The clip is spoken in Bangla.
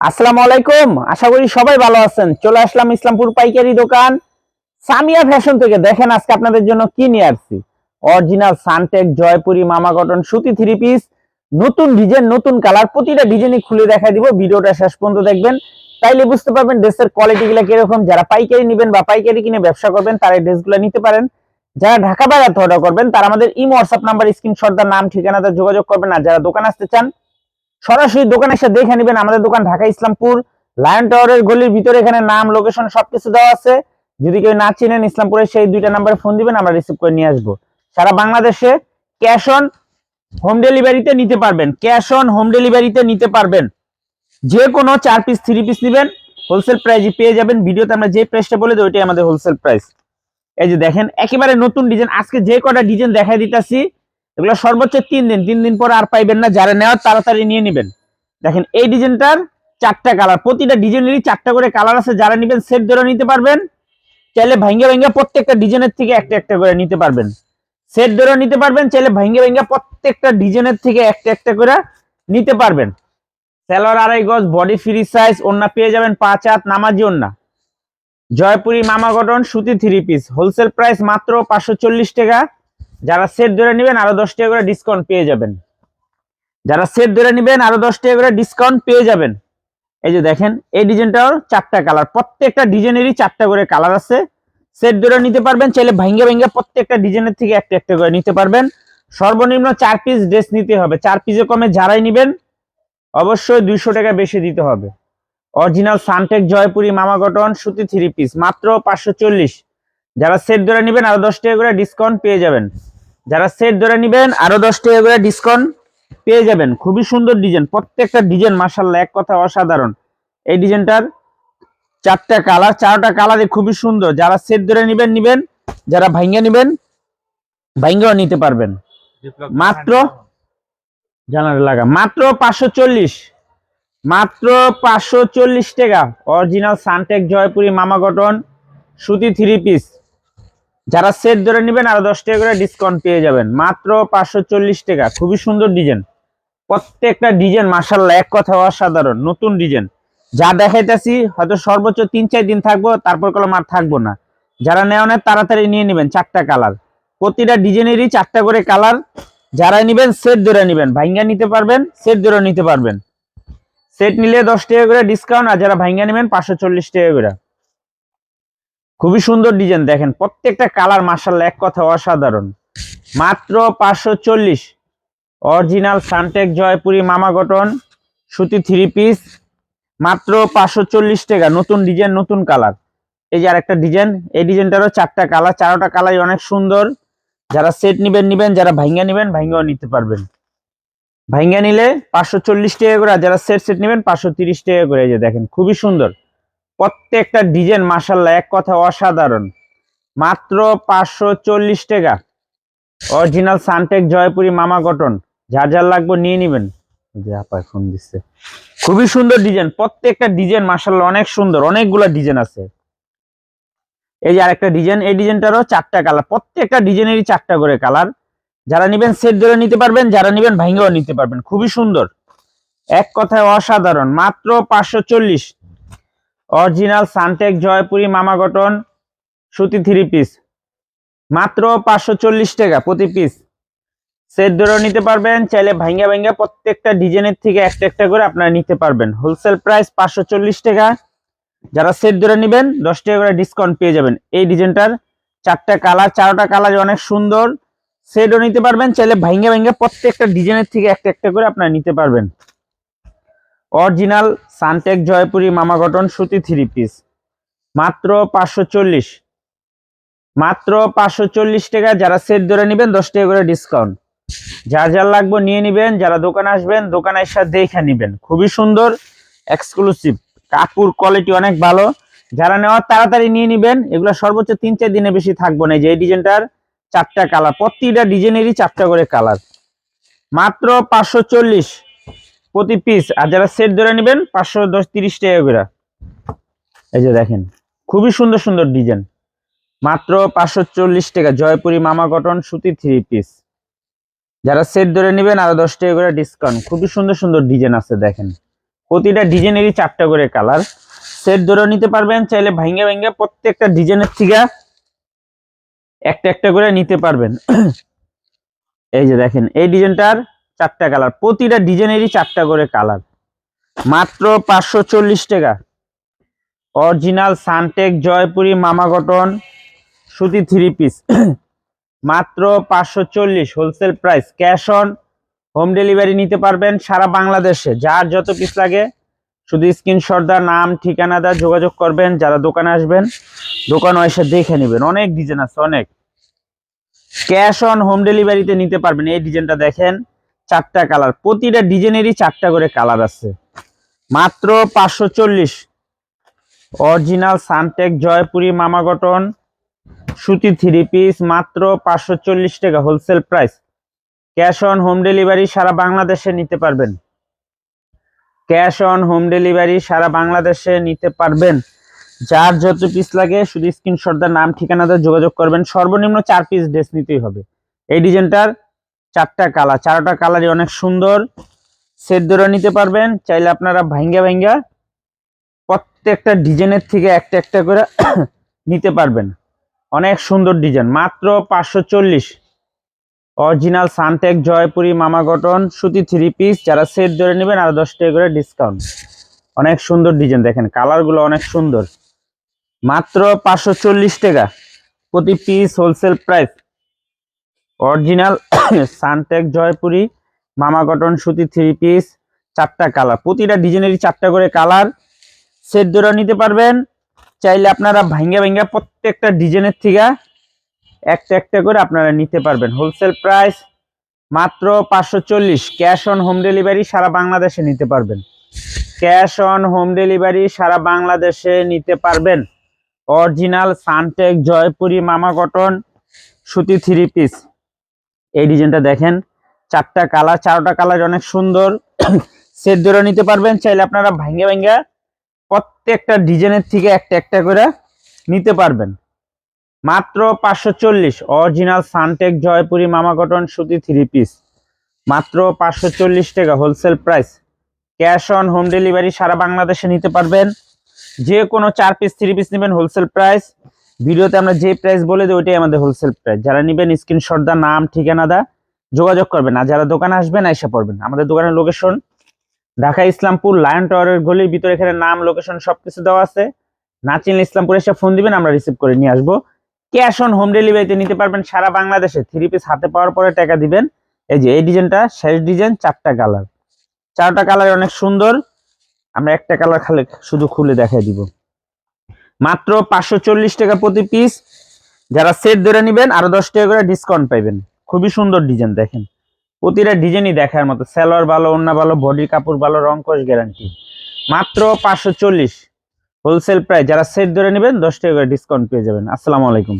আসসালামু আলাইকুম। আশা করি সবাই ভালো আছেন। চলে আসলাম ইসলামপুর পাইকারি দোকান। সামিয়া ফ্যাশন থেকে দেখেন আজকে আপনাদের জন্য কি নিয়ে আসছি। অরিজিনাল সানটেক, জয়পুরি, মামা কটন, সুতি থ্রি পিস নতুন ডিজাইন নতুন কালার প্রতিটা ডিজাইনই খুলে দেখা দিব। ভিডিওটা শেষ পর্যন্ত দেখবেন। তাইলে বুঝতে পারবেন ড্রেসের কোয়ালিটি গুলা কীরকম। যারা পাইকারি নেবেন বা পাইকারি কিনে ব্যবসা করবেন, তারা এই ড্রেসগুলো নিতে পারেন। যারা ঢাকা বাইরে অর্ডার করবেন, তারা আমাদের ইমো হোয়াটসঅ্যাপ নাম্বার স্ক্রিনশট নাম ঠিকানাতে যোগাযোগ করবেন। আর যারা দোকান আসতে চান সরাসরি দোকানে এসে দেখে নেবেন আমাদের দোকান ঢাকা ইসলামপুর লায়ন টাওয়ারের গলির ভিতরে এখানে নাম লোকেশন সবকিছু দেওয়া আছে। যদি কেউ না চিনেন ইসলামপুরের সেই দুইটা নাম্বারে ফোন দিবেন, আমরা রিসিভ করে নিয়ে আসব। সারা বাংলাদেশে ক্যাশ অন হোম ডেলিভারিতে নিতে পারবেন। ক্যাশ অন হোম ডেলিভারিতে নিতে পারবেন। যে কোনো চার পিস থ্রি পিস নেবেন। হোলসেল প্রাইজে পেয়ে যাবেন। ভিডিওতে আমরা যে প্রাইসটা বলে দিই ওইটাই আমাদের হোলসেল প্রাইস এই যে দেখেন, একেবারে নতুন ডিজাইন আজকে যে কটা ডিজাইন দেখাই দিতেছি এগুলো সর্বোচ্চ তিন দিন তিন দিন পর আর পাইবেন না, যারা নেওয়ার তাড়াতাড়ি নিয়ে নেবেন। দেখেন, এই ডিজাইনটার চারটা কালার, প্রতিটা ডিজাইনেরই চারটা করে কালার আছে, যারা নেবেন সেট ধরে নিতে পারবেন। চাইলে ভাঙ্গে ভাঙ্গে প্রত্যেকটা ডিজাইনের থেকে একটা একটা করে নিতে পারবেন। সেট ধরে নিতে পারবেন, চাইলে ভাঙ্গে ভাঙ্গে প্রত্যেকটা ডিজাইনের থেকে একটা একটা করে নিতে পারবেন। স্যালোয়ার আড়াই গজ, বডি ফ্রি সাইজ ওন্না পেয়ে যাবেন পাঁচ হাত, নামাজি ওন্না জয়পুরি মামা গঠন সুতি থ্রি পিস, হোলসেল প্রাইস মাত্র পাঁচশো চল্লিশ টাকা। যারা সেট ধরে নেবেন, আরও দশ টাকা করে ডিসকাউন্ট পেয়ে যাবেন। যারা সেট ধরে নেবেন, আরও দশ টাকা করে ডিসকাউন্ট পেয়ে যাবেন। এই যে দেখেন, এই ডিজাইনটাও চারটা কালার প্রত্যেকটা ডিজাইনেরই চারটা করে কালার আছে। সেট ধরে নিতে পারবেন, চাইলে ভাঙ্গে ভাঙ্গে প্রত্যেকটা ডিজাইনের থেকে একটা একটা করে নিতে পারবেন। সর্বনিম্ন চার পিস ড্রেস নিতে হবে। চার পিসে কমে যারাই নেবেন, অবশ্যই দুইশো টাকা বেশি দিতে হবে। অরিজিনাল সানটেক জয়পুরি মামা কটন সুতি থ্রি পিস মাত্র পাঁচশো চল্লিশ। যারা সেট ধরে নেবেন, আরও দশ টাকা করে ডিসকাউন্ট পেয়ে যাবেন। যারা সেট ধরে নেবেন, আরও দশ টাকা করে ডিসকাউন্ট পেয়ে যাবেন। খুবই সুন্দর ডিজাইন, প্রত্যেকটা ডিজাইন মাসাল্লাহ এক কথা অসাধারণ। এই ডিজাইনটার চারটা কালার, চারটা কালারই খুবই সুন্দর। যারা সেট ধরে নেবেন, নিবেন। যারা ভাঙ্গা নেবেন ভাঙ্গাও নিতে পারবেন। মাত্র জানার লাগা, মাত্র পাঁচশো চল্লিশ। মাত্র পাঁচশো চল্লিশ টাকা। অরিজিনাল সানটেক জয়পুরি মামা কটন সুতি থ্রি পিস যারা সেট ধরে নেবেন, আরও দশ টাকা করে ডিসকাউন্ট পেয়ে যাবেন। মাত্র পাঁচশো চল্লিশ টাকা। খুবই সুন্দর ডিজাইন প্রত্যেকটা ডিজাইন মাসাল্লাহ এক কথা অসাধারণ, নতুন ডিজাইন যা দেখাইতেছি, হয়তো সর্বোচ্চ তিন, চার দিন থাকব, তারপর কলম আর থাকব না। যারা নেওয়া নেয় তাড়াতাড়ি নিয়ে নেবেন চারটা কালার। প্রতিটা ডিজাইনেরই চারটা করে কালার। যারা নেবেন সেট ধরে নেবেন। ভাইঙ্গা নিতে পারবেন সেট ধরে নিতে পারবেন। সেট নিলে দশ টাকা করে ডিসকাউন্ট আর যারা ভাইঙ্গা নেবেন, পাঁচশো চল্লিশ টাকা করে। খুবই সুন্দর ডিজাইন দেখেন, প্রত্যেকটা কালার মার্শাল্লাহ এক কথা অসাধারণ। মাত্র পাঁচশো চল্লিশ। অরিজিনাল সানটেক জয়পুরি মামা গঠন সুতি থ্রি পিস মাত্র পাঁচশো চল্লিশ টাকা। নতুন ডিজাইন নতুন কালার এই যে আরেকটা ডিজাইন এই ডিজাইনটারও চারটা কালার চারোটা কালারই অনেক সুন্দর। যারা সেট নিবেন নিবেন, যারা ভাইঙ্গা নিবেন ভাইঙ্গাও নিতে পারবেন। ভাইঙ্গা নিলে পাঁচশো চল্লিশ টাকা করে যারা সেট সেট নেবেন, পাঁচশো তিরিশ টাকা করে। এই যে দেখেন, খুবই সুন্দর। প্রত্যেকটা ডিজাইন মাসাল্লাহ এক কথা অসাধারণ। মাত্র পাঁচশো চল্লিশ টাকা। অরিজিনাল সানটেক জয়পুরি মামা গঠন যা যার লাগবে নিয়ে নিবেন। যে ফোন দিচ্ছে। খুবই সুন্দর ডিজাইন। প্রত্যেকটা ডিজাইন মাসাল্লাহ অনেক সুন্দর। অনেকগুলা ডিজাইন আছে। এই যে আরেকটা ডিজাইন। এই ডিজাইনটারও চারটা কালার। প্রত্যেকটা ডিজাইনেরই চারটা করে কালার। যারা নিবেন, সেট ধরে নিতে পারবেন। যারা নিবেন ভাঙ্গেও নিতে পারবেন। খুবই সুন্দর। এক কথায় অসাধারণ। মাত্র পাঁচশো চল্লিশ। অরিজিনাল সানটেক জয়পুরি মামা গঠন, সুতি থ্রি পিস মাত্র পাঁচশো চল্লিশ টাকা প্রতি পিস সেট নিতে পারবেন, চাইলে ভাঙ্গা ভাঙ্গা প্রত্যেকটা ডিজাইনের থেকে একটা একটা করে আপনারা নিতে পারবেন। হোলসেল প্রাইস পাঁচশো চল্লিশ টাকা। যারা সেট ধরে নেবেন, দশ টাকা করে ডিসকাউন্ট পেয়ে যাবেন। এই ডিজাইনটার চারটা কালার চারোটা কালার অনেক সুন্দর। সেটও নিতে পারবেন, চাইলে ভাঙ্গা ভাঙ্গা প্রত্যেকটা ডিজাইনের থেকে একটা একটা করে আপনারা নিতে পারবেন। অরিজিনাল সানটেক জয়পুরি মামা গঠন সুতি থ্রি পিস মাত্র পাঁচশো চল্লিশ। মাত্র পাঁচশো চল্লিশ টাকা যারা সেট ধরে নেবেন, দশ টাকা করে ডিসকাউন্ট যার যার লাগবে নিয়ে নেবেন, যারা দোকানে আসবেন, দোকানে এসে দেখে নেবেন। খুবই সুন্দর এক্সক্লুসিভ কাপড় কোয়ালিটি অনেক ভালো। যারা নেওয়ার, তাড়াতাড়ি নিয়ে নেবেন। এগুলো সর্বোচ্চ তিন চার দিনে বেশি থাকব না। যে এই ডিজাইনটার চারটা কালার প্রতিটা ডিজাইনেরই চারটা করে কালার মাত্র পাঁচশো চল্লিশ। প্রতি পিস আর যারা সেট ধরে নেবেন, পাঁচশো দশ তিরিশ টাকা করে। এই যে দেখেন, খুবই সুন্দর সুন্দর ডিজাইন মাত্র পাঁচশো চল্লিশ টাকা, জয়পুরি মামা কটন সুতি থ্রি পিস যারা সেট ধরে নেবেন, আরও দশ টাকা করে ডিসকাউন্ট খুবই সুন্দর সুন্দর ডিজাইন আছে, দেখেন। প্রতিটা ডিজাইনেরই চারটা করে কালার সেট ধরে নিতে পারবেন, চাইলে ভাঙ্গে ভাঙ্গে প্রত্যেকটা ডিজাইনের থেকে একটা একটা করে নিতে পারবেন। এই যে দেখেন, এই ডিজাইনটার চারটা কালার প্রতিটা ডিজাইনেরই চারটা করে কালার মাত্র পাঁচশো চল্লিশ টাকা। অরিজিনাল সানটেক জয়পুরি মামা কটন সুতি থ্রি পিস মাত্র পাঁচশো চল্লিশ। Wholesale price cash on home delivery নিতে পারবেন সারা বাংলাদেশে। যার যত পিস লাগে, শুধু স্ক্রিনশট দা নাম, ঠিকানা দা যোগাযোগ করবেন। যারা দোকানে আসবেন, দোকান এসে দেখে নেবেন। অনেক ডিজাইন আছে, অনেক। ক্যাশ অন হোম ডেলিভারিতে নিতে পারবেন। এই ডিজাইনটা দেখেন। চারটা কালার প্রতিটা ডিজাইনেরই চারটা করে কালার আছে। মাত্র পাঁচশো চল্লিশ। অরিজিনাল সানটেক জয়পুরি মামা কটন সুতি থ্রি পিস মাত্র পাঁচশো চল্লিশ টাকা wholesale price cash on home delivery সারা বাংলাদেশে নিতে পারবেন। ক্যাশ অন হোম ডেলিভারি সারা বাংলাদেশে নিতে পারবেন। যার যত পিস লাগে শুধু স্ক্রিনশট দা নাম, ঠিকানাতে যোগাযোগ করবেন। সর্বনিম্ন চার পিস ড্রেস নিতেই হবে। এই ডিজাইনটার চারটা কালার, চারটা কালারই অনেক সুন্দর। সেট ধরে নিতে পারবেন, চাইলে আপনারা ভাঙ্গা ভাঙ্গা প্রত্যেকটা ডিজাইনের থেকে একটা একটা করে নিতে পারবেন। অনেক সুন্দর ডিজাইন, মাত্র পাঁচশো চল্লিশ। অরিজিনাল সানটেক জয়পুরি মামা কটন সুতি থ্রি পিস যারা সেট ধরে নেবেন আর দশ টাকা করে ডিসকাউন্ট অনেক সুন্দর ডিজাইন, দেখেন কালারগুলো অনেক সুন্দর। মাত্র পাঁচশো চল্লিশ টাকা, প্রতি পিস হোলসেল প্রাইস অরিজিনাল সানটেক, জয়পুরি, মামা কটন সুতি থ্রি পিস চারটা কালার প্রতিটা ডিজাইনেরই চারটা করে কালার সেট ধরে নিতে পারবেন। চাইলে আপনারা ভাঙ্গা ভাঙ্গা প্রত্যেকটা ডিজাইনের থেকে একটা একটা করে আপনারা নিতে পারবেন। হোলসেল প্রাইস মাত্র পাঁচশো চল্লিশ। ক্যাশ অন হোম ডেলিভারি সারা বাংলাদেশে নিতে পারবেন। ক্যাশ অন হোম ডেলিভারি সারা বাংলাদেশে নিতে পারবেন। অরিজিনাল সানটেক, জয়পুরি, মামা কটন সুতি থ্রি পিস এই ডিজাইনটা দেখেন, চারটা কালার চারটা কালার অনেক সুন্দর। সেট ধরে নিতে পারবেন, চাইলে আপনারা ভাঙ্গে ভাঙ্গা প্রত্যেকটা ডিজাইনের থেকে একটা একটা করে নিতে পারবেন। মাত্র পাঁচশো চল্লিশ অরিজিনাল সানটেক জয়পুরি মামা কটন সুতি থ্রি পিস মাত্র পাঁচশো চল্লিশ টাকা wholesale price cash on home delivery সারা বাংলাদেশে নিতে পারবেন। যে কোনো চার পিস থ্রি পিস নেবেন হোলসেল প্রাইস ভিডিওতে আমরা যে প্রাইস বলে দিই, ওইটাই আমাদের হোলসেল প্রাইস যারা নেবেন স্ক্রিনশট দা নাম, ঠিকানা দা যোগাযোগ করবেন। আর যারা দোকানে আসবেন এসে পড়বেন। আমাদের দোকানের লোকেশন ঢাকা ইসলামপুর লায়ন টাওয়ারের গলির ভিতরে এখানে নাম লোকেশন সবকিছু দেওয়া আছে। না চিনলে ইসলামপুর এসে ফোন দিবেন, আমরা রিসিভ করে নিয়ে আসব। ক্যাশ অন হোম ডেলিভারিতে নিতে পারবেন সারা বাংলাদেশে। থ্রি পিস হাতে পাওয়ার পরে টাকা দিবেন। এই যে, এই ডিজাইনটা, শেষ ডিজাইন, চারটা কালার চারটা কালার অনেক সুন্দর। আমরা একটা কালার খালে শুধু খুলে দেখাই দিব। মাত্র পাঁচশো চল্লিশ টাকা প্রতি পিস যারা সেট ধরে নেবেন, আরও দশ টাকা করে ডিসকাউন্ট পাইবেন। খুবই সুন্দর ডিজাইন দেখেন। প্রতিটা ডিজাইনই দেখার মতো। স্যালোয়ার ভালো অন্য ভালো বডি কাপড় ভালো, রং, কস গ্যারান্টি মাত্র পাঁচশো চল্লিশ। হোলসেল প্রাইস যারা সেট ধরে নেবেন, দশ টাকা করে ডিসকাউন্ট পেয়ে যাবেন। আসসালামু আলাইকুম।